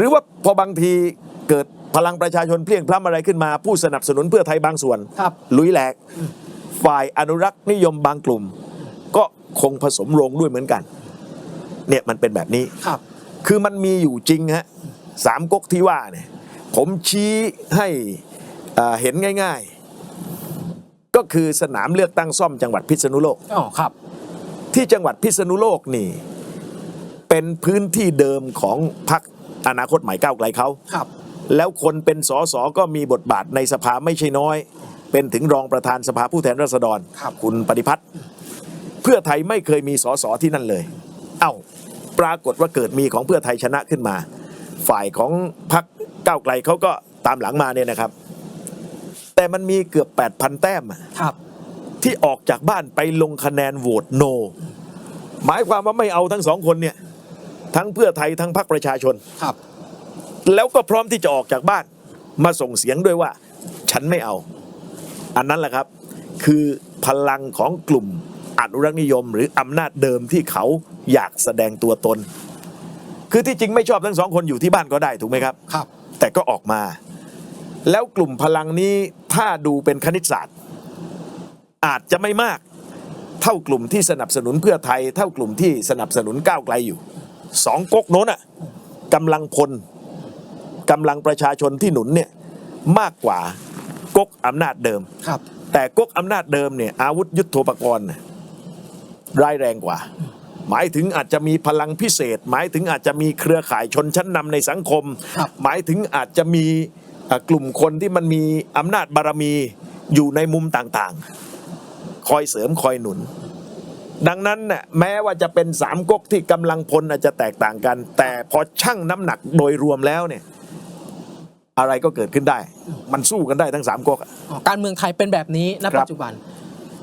หรือว่าพอบางทีเกิดพลังประชาชนเพลียงพล้ำอะไรขึ้นมา ผู้สนับสนุนเพื่อไทยบางส่วน ครับลุยแหลก ฝ่ายอนุรักษ์นิยมบางกลุ่ม ก็คงผสมโรงด้วยเหมือนกัน เนี่ยมันเป็นแบบนี้ ครับ คือมันมีอยู่จริงฮะสามก๊กที่ว่าเนี่ย ผมชี้ให้อ่าเห็นง่าย ๆ ก็คือสนามเลือกตั้งซ่อมจังหวัดพิษณุโลก อ๋อครับ ที่จังหวัดพิษณุโลกนี่ เป็นพื้นที่เดิมของพรรค อนาคตใหม่ก้าวไกลเขาครับ แล้วคนเป็นสสก็มีบทบาทในสภาไม่ใช่น้อย เป็นถึงรองประธานสภาผู้แทนราษฎรครับณปฏิพัฒน์เพื่อไทยไม่เคยมีสสที่นั่นเลย เอ้าปรากฏว่าเกิดมีของเพื่อไทยชนะขึ้นมา ฝ่ายของพรรคก้าวไกลเขาก็ตามหลังมาเนี่ยนะครับ แต่มันมีเกือบ 8,000 แต้มอะครับ ที่ออกจากบ้านไปลงคะแนนโหวตโน หมายความว่าไม่เอาทั้งสองคนเนี่ย ทั้งเพื่อไทยทั้งพรรคประชาชน ครับ แล้วก็พร้อมที่จะออกจากบ้าน มาส่งเสียงด้วยว่า ฉันไม่เอา อันนั้นแหละครับ คือพลังของกลุ่มอนุรักษ์นิยม หรืออำนาจเดิมที่เขาอยากแสดงตัวตน คือที่จริงไม่ชอบทั้งสองคนอยู่ที่บ้านก็ได้ถูกไหมครับ ครับ แต่ก็ออกมา แล้วกลุ่มพลังนี้ถ้าดูเป็นคณิตศาสตร์ อาจจะไม่มาก เท่ากลุ่มที่สนับสนุนเพื่อไทย เท่ากลุ่มที่สนับสนุนก้าวไกลอยู่ สองก๊กโน้นอะกำลังพลกำลังประชาชนที่หนุนเนี่ยมากกว่าก๊กอำนาจเดิม ครับ แต่ก๊กอำนาจเดิมเนี่ยอาวุธยุโทโธปกรณ์น่ะร้ายแรงกว่า หมายถึงอาจจะมีพลังพิเศษ หมายถึงอาจจะมีเครือข่ายชนชั้นนำในสังคม ครับ หมายถึงอาจจะมีอะกลุ่มคนที่มันมีอำนาจบารมีอยู่ในมุมต่างๆ คอยเสริมคอยหนุน ดังนั้นน่ะแม้ว่าจะเป็นสามก๊กที่กำลังพลอาจจะแตกต่างกัน แต่พอชั่งน้ำหนักโดยรวมแล้วเนี่ย อะไรก็เกิดขึ้นได้ มันสู้กันได้ทั้งสามก๊กอะอ๋อการเมืองไทยเป็นแบบนี้ณครับปัจจุบัน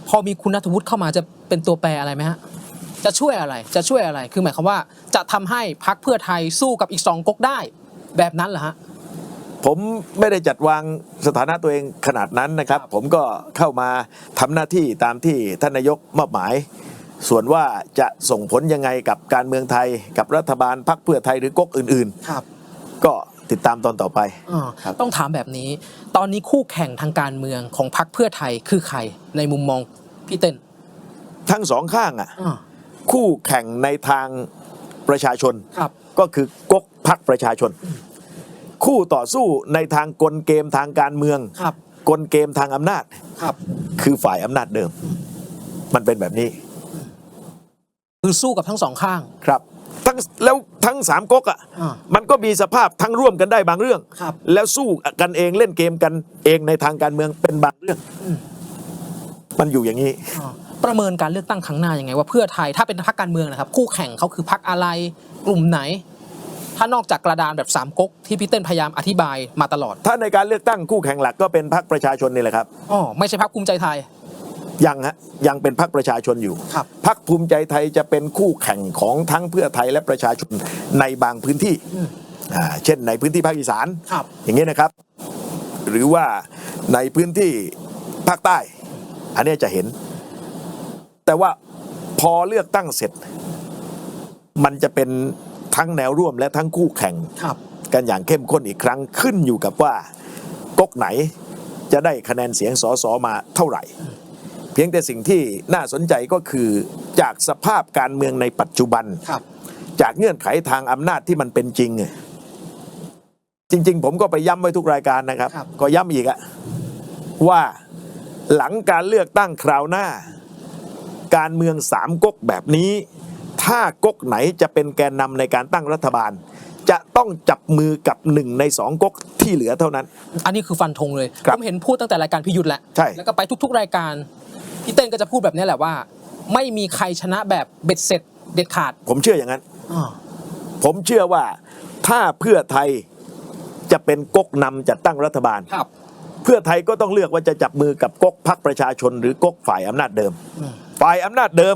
พอมีคุณนัทวุฒิเข้ามาจะเป็นตัวแปรอะไรไหมฮะจะช่วยอะไรจะช่วยอะไรคือหมายความว่า จะทำให้พักเพื่อไทยสู้กับอีกสองก๊กได้ แบบนั้นเหรอฮะผมไม่ได้จัดวางสถานะตัวเองขนาดนั้นนะครับครับผมก็เข้ามาทำหน้าที่ตามที่ท่านนายกมอบหมาย ส่วนว่าจะส่งผลยังไงกับการเมืองไทย กับรัฐบาลพรรคเพื่อไทยหรือก๊กอื่นครับ ๆ ก็ติดตามตอนต่อไป อ่าครับ ต้องถามแบบนี้ ตอนนี้คู่แข่งทางการเมืองของพักเพื่อไทยคือใคร ในมุมมองพี่เต้นทั้งสองข้างอะ อ่าคู่แข่งในทางประชาชน ครับ ก็คือก๊กพรรคประชาชน คู่ต่อสู้ในทางกลเกมทางการเมือง ครับ กลเกมทางอำนาจ ครับ คือฝ่ายอำนาจเดิม มันเป็นแบบนี้ คือสู้กับทั้งสองข้าง ครับทั้งแล้วทั้งสามก๊กอะอ่ามันก็มีสภาพทั้งร่วมกันได้บางเรื่อง ครับ แล้วสู้กันเองเล่นเกมกันเองในทางการเมืองเป็นบางเรื่องอืมมันอยู่อย่างนี้ อ่าประเมินการเลือกตั้งครั้งหน้ายังไง ว่าเพื่อไทยถ้าเป็นพรรคการเมืองนะครับ คู่แข่งเขาคือพรรคอะไรกลุ่มไหน ถ้านอกจากกระดานแบบสามก๊กที่พี่เต้นพยายามอธิบายมาตลอดถ้าในการเลือกตั้งคู่แข่งหลักก็เป็นพรรคประชาชนนี่แหละครับ อ๋อไม่ใช่พรรคภูมิใจไทย ยังฮะยังเป็นพรรคประชาชนอยู่ครับพรรคภูมิใจไทยจะเป็นคู่แข่งของทั้งเพื่อไทยและประชาชนในบางพื้นที่อืมอ่าเช่นในพื้นที่ภาคอีสานครับ อย่างนี้นะครับ หรือว่าในพื้นที่ภาคใต้ อันนี้จะเห็น แต่ว่าพอเลือกตั้งเสร็จ มันจะเป็นทั้งแนวร่วมและทั้งคู่แข่งครับ กันอย่างเข้มข้นอีกครั้งขึ้นอยู่กับว่าก๊กไหนจะได้คะแนนเสียงสอสอมาเท่าไหร่เพียงแต่สิ่งที่น่าสนใจก็คือจากสภาพการเมืองในปัจจุบันครับ จากเงื่อนไขทางอำนาจที่มันเป็นจริงอะจริง ๆ ผมก็ไปย้ำไว้ทุกรายการนะครับครับ ก็ย้ำอีกอะว่าหลังการเลือกตั้งคราวหน้า การเมืองสามก๊กแบบนี้ ถ้าก๊กไหนจะเป็นแกนนำในการตั้งรัฐบาลจะต้องจับมือกับหนึ่งในสองก๊กที่เหลือเท่านั้น อันนี้คือฟันธงเลยครับผมเห็นพูดตั้งแต่รายการพิยุทธ์แหละใช่ แล้วก็ไปทุก ๆ รายการ พี่เต้นก็จะพูดแบบนี้แหละว่า ไม่มีใครชนะแบบเบ็ดเสร็จเด็ดขาด ผมเชื่ออย่างนั้นอ๋อผมเชื่อว่าถ้าเพื่อไทยจะเป็นก๊กนำจัดตั้งรัฐบาลครับ เพื่อไทยก็ต้องเลือกว่าจะจับมือกับก๊กพักประชาชนหรือก๊กฝ่ายอำนาจเดิมอืมฝ่ายอำนาจเดิม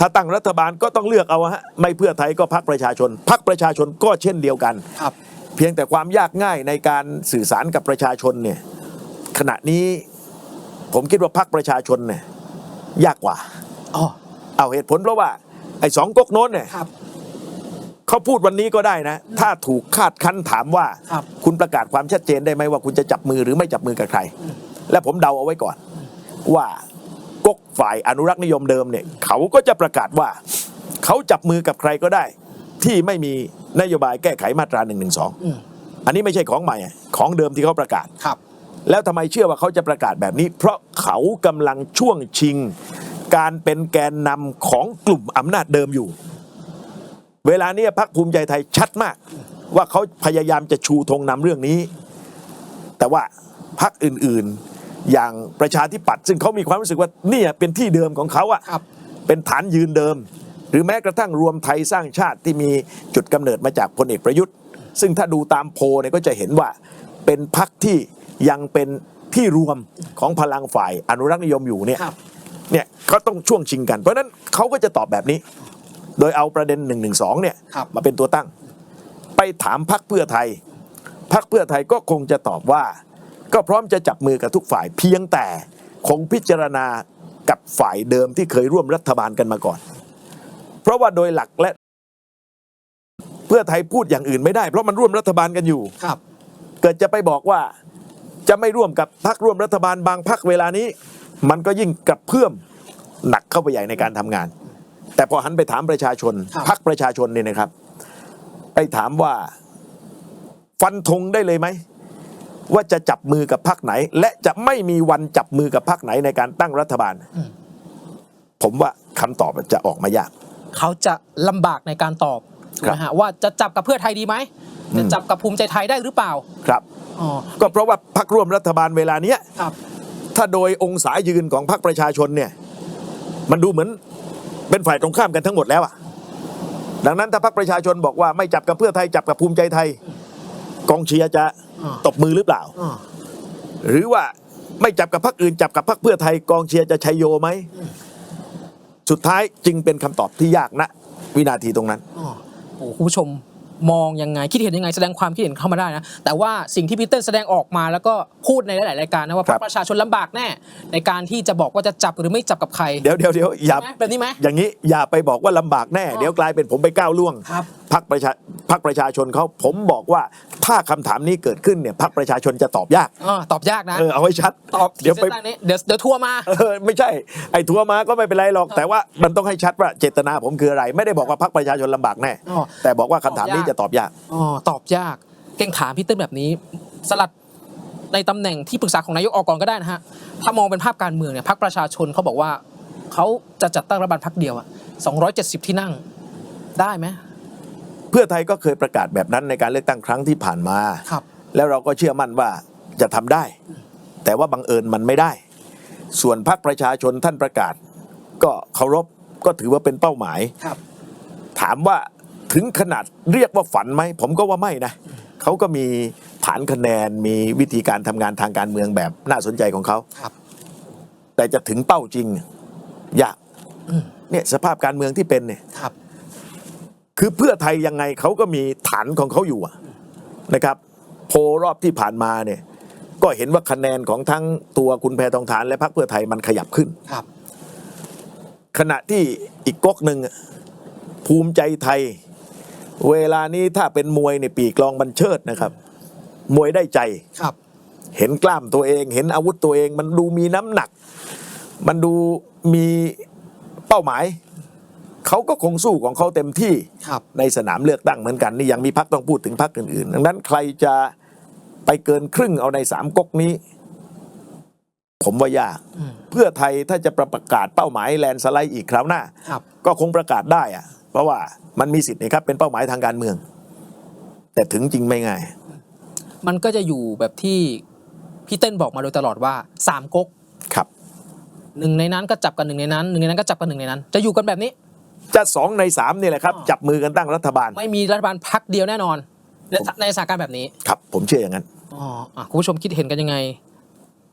ถ้าตั้งรัฐบาลก็ต้องเลือกเอาฮะไม่เพื่อไทยก็พักประชาชนพักประชาชนก็เช่นเดียวกันครับ เพียงแต่ความยากง่ายในการสื่อสารกับประชาชนเนี่ยขณะนี้ผมคิดว่าพักประชาชนเนี่ย ยากกว่าอ๋อเอาเหตุผลเพราะว่า ไอ้สองก๊กโน้นเนี่ยครับ เขาพูดวันนี้ก็ได้นะ ถ้าถูกคาดคั้นถามว่า ครับ คุณประกาศความชัดเจนได้ไหมว่าคุณจะจับมือหรือไม่จับมือกับใคร และผมเดาเอาไว้ก่อน ว่ากกฝ่ายอนุรักษ์นิยมเดิมเนี่ย เขาก็จะประกาศว่า เขาจับมือกับใครก็ได้ ที่ไม่มีนโยบายแก้ไขมาตรา1นึอืมอันนี้ไม่ใช่ของใหม่อะของเดิมที่เขาประกาศ ครับ แล้วทำไมเชื่อว่าเขาจะประกาศแบบนี้ เพราะเขากำลังช่วงชิง การเป็นแกนนำของกลุ่มอำนาจเดิมอยู่ เวลาเนี้ยพรรคภูมิใจไทยชัดมาก ว่าเขาพยายามจะชูธงนำเรื่องนี้ แต่ว่าพรรคอื่นๆ อย่างประชาธิปัตย์ซึ่งเขามีความรู้สึกว่าเนี่ยเป็นที่เดิมของเขาอะครับเป็นฐานยืนเดิม หรือแม้กระทั่งรวมไทยสร้างชาติที่มีจุดกำเนิดมาจากพลเอกประยุทธ์ ซึ่งถ้าดูตามโพลเนี่ยก็จะเห็นว่าเป็นพรรคที่ ยังเป็นที่รวมของพลังฝ่ายอนุรักษ์นิยมอยู่เนี่ยครับเนี่ยเขาต้องช่วงชิงกัน เพราะฉะนั้นเขาก็จะตอบแบบนี้ โดยเอาประเด็น1นึเนี่ยครับมาเป็นตัวตั้ง ไปถามพรรคเพื่อไทยพรรคเพื่อไทยก็คงจะตอบว่า ก็พร้อมจะจับมือกับทุกฝ่ายเพียงแต่คงพิจารณากับฝ่ายเดิมที่เคยร่วมรัฐบาลกันมาก่อน เพราะว่าโดยหลักและเพื่อไทยพูดอย่างอื่นไม่ได้ เพราะมันร่วมรัฐบาลกันอยู่ครับ เกิดจะไปบอกว่า จะไม่ร่วมกับพรรคร่วมรัฐบาลบางพรรคเวลานี้ มันก็ยิ่งกระเพื่อมหนักเข้าไปใหญ่ในการทำงาน แต่พอหันไปถามประชาชนครับพรรคประชาชนเนี่ยนะครับ ไปถามว่าฟันธงได้เลยไหมว่าจะจับมือกับพรรคไหน และจะไม่มีวันจับมือกับพรรคไหนในการตั้งรัฐบาล ผมว่าคำตอบมันจะออกมายาก เขาจะลำบากในการตอบถูกครับไหมฮะว่าจะจับกับเพื่อไทยดีไหมจะจับกับภูมิใจไทยได้หรือเปล่าครับอ๋อ ก็เพราะว่าพรรคร่วมรัฐบาลเวลาเนี้ยครับถ้าโดยองศายืนของพรรคประชาชนเนี่ยมันดูเหมือนเป็นฝ่ายตรงข้ามกันทั้งหมดแล้วอะดังนั้นถ้าพรรคประชาชนบอกว่าไม่จับกับเพื่อไทยจับกับภูมิใจไทย กองเชียร์จะอ่าตบมือหรือเปล่าอ๋อหรือว่าไม่จับกับพรรคอื่นจับกับพรรคเพื่อไทยกองเชียร์จะชัยโยไหมสุดท้ายจึงเป็นคำตอบที่ยากนะ วินาทีตรงนั้นอ๋อโอ้คุณผู้ชม มองยังไงคิดเห็นยังไงแสดงความคิดเห็นเข้ามาได้นะแต่ว่าสิ่งที่พีเตอร์แสดงออกมาแล้วก็พูดในหลายๆรายการนะว่าครับประชาชนลำบากแน่ ในการที่จะบอกว่าจะจับหรือไม่จับกับใครเดี๋ยวเดี๋ยวเดี๋ยวอย่าใช่ไหมแบบนี้ไหม อย่างนี้อย่าไปบอกว่าลำบากแน่อ๋อเดี๋ยวกลายเป็นผมไปก้าวล่วง ครับ พักประชาพักประชาชนเขาผมบอกว่าถ้าคำถามนี้เกิดขึ้นเนี่ยพักประชาชนจะตอบยากอ๋อตอบยากนะเออเอาไว้ชัดตอบเดี๋ยวไปขีส้นใต้นี้เดี๋ยวเดี๋ยวทัวร์มาเออไม่ใช่ ไอ้ทัวร์มาก็ไม่เป็นไรหรอก แต่ว่ามันต้องให้ชัดว่าเจตนาผมคืออะไร ไม่ได้บอกว่าพักประชาชนลำบากแน่อ๋อแต่บอกว่าคำถามนี้ตอบยากจะตอบยากอ๋อตอบยากเก่งถามพี่เติ้ลแบบนี้ สลัดในตำแหน่งที่ปรึกษาของนายกออกก่อนก็ได้นะฮะถ้ามองเป็นภาพการเมืองเนี่ยพรรคประชาชนเขาบอกว่าเขาจะจัดตั้งรัฐบาลพรรคเดียวอะ270 ที่นั่งได้ไหม เพื่อไทยก็เคยประกาศแบบนั้นในการเลือกตั้งครั้งที่ผ่านมา ครับ แล้วเราก็เชื่อมั่นว่าจะทำได้ แต่ว่าบังเอิญมันไม่ได้ ส่วนพรรคประชาชนท่านประกาศ ก็เคารพก็ถือว่าเป็นเป้าหมาย ครับ ถามว่าถึงขนาดเรียกว่าฝันไหม ผมก็ว่าไม่นะเขาก็มีฐานคะแนนมีวิธีการทำงานทางการเมืองแบบน่าสนใจของเขาครับ แต่จะถึงเป้าจริง ยากอืมเนี่ยสภาพการเมืองที่เป็นเนี่ย ครับ คือเพื่อไทยยังไงเขาก็มีฐานของเขาอยู่อะนะครับ โพลรอบที่ผ่านมาเนี่ย ก็เห็นว่าคะแนนของทั้งตัวคุณแพทองทานและพรรคเพื่อไทยมันขยับขึ้นครับ ขณะที่อีกก๊กหนึ่งอะภูมิใจไทย เวลานี้ถ้าเป็นมวยในยปีกลองบันเชิดนะครับ มวยได้ใจครับ เห็นกล้ามตัวเอง เห็นอาวุธตัวเอง มันดูมีน้ำหนัก มันดูมีเป้าหมาย เขาก็คงสู้ของเขาเต็มที่ครับในสนามเลือกตั้งเหมือนกันนี่ยังมีพักต้องพูดถึงพักอื่นๆ ดังนั้นใครจะไปเกินครึ่งเอาในสามก๊กนี้ ผมว่ายากอืมเพื่อไทยถ้าจะประกาศเป้าหมายแลนด์สไลด์อีกคราวหน้า ครับก็คงประกาศได้อะเพราะว่ามันมีสิทธิ์นะครับเป็นเป้าหมายทางการเมือง แต่ถึงจริงไม่ง่าย มันก็จะอยู่แบบที่พี่เต้นบอกมาโดยตลอดว่าสามก๊กครับ หนึ่งในนั้นก็จับกันหนึ่งในนั้นหนึ่งในนั้นก็จับกันหนึ่งในนั้น จะอยู่กันแบบนี้ จะสองในสามนี่แหละครับอ๋อจับมือกันตั้งรัฐบาล ไม่มีรัฐบาลพักเดียวแน่นอน ในผมในสถานการณ์แบบนี้ครับ ผมเชื่ออย่างนั้นอ๋ออะคุณผู้ชมคิดเห็นกันยังไง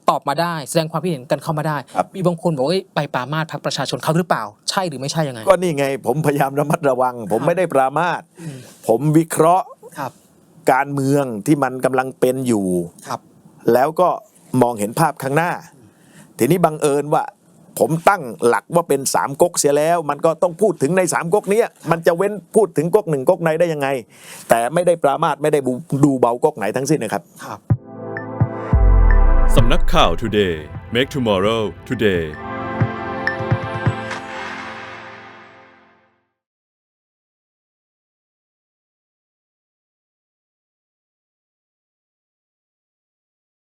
ตอบมาได้ แสดงความคิดเห็นกันเข้ามาได้ ครับ มีบางคนบอกว่าเอ้ยไปปรามาสพักประชาชนเขาหรือเปล่า ใช่หรือไม่ใช่ยังไง ก็นี่ไง ผมพยายามระมัดระวัง ผมครับไม่ได้ปรามาสอืมผมวิเคราะห์ครับ การเมืองที่มันกำลังเป็นอยู่ ครับ แล้วก็มองเห็นภาพข้างหน้า ทีนี้บังเอิญว่า ผมตั้งหลักว่าเป็นสามก๊กเสียแล้ว มันก็ต้องพูดถึงในสามก๊กนี้มันจะเว้นพูดถึงก๊กหนึ่งก๊กในได้ยังไง แต่ไม่ได้ปรามาทไม่ได้ดูเบาก๊กไหนทั้งสิ้นนะครับครับสำนักข่าว Today Make Tomorrow Today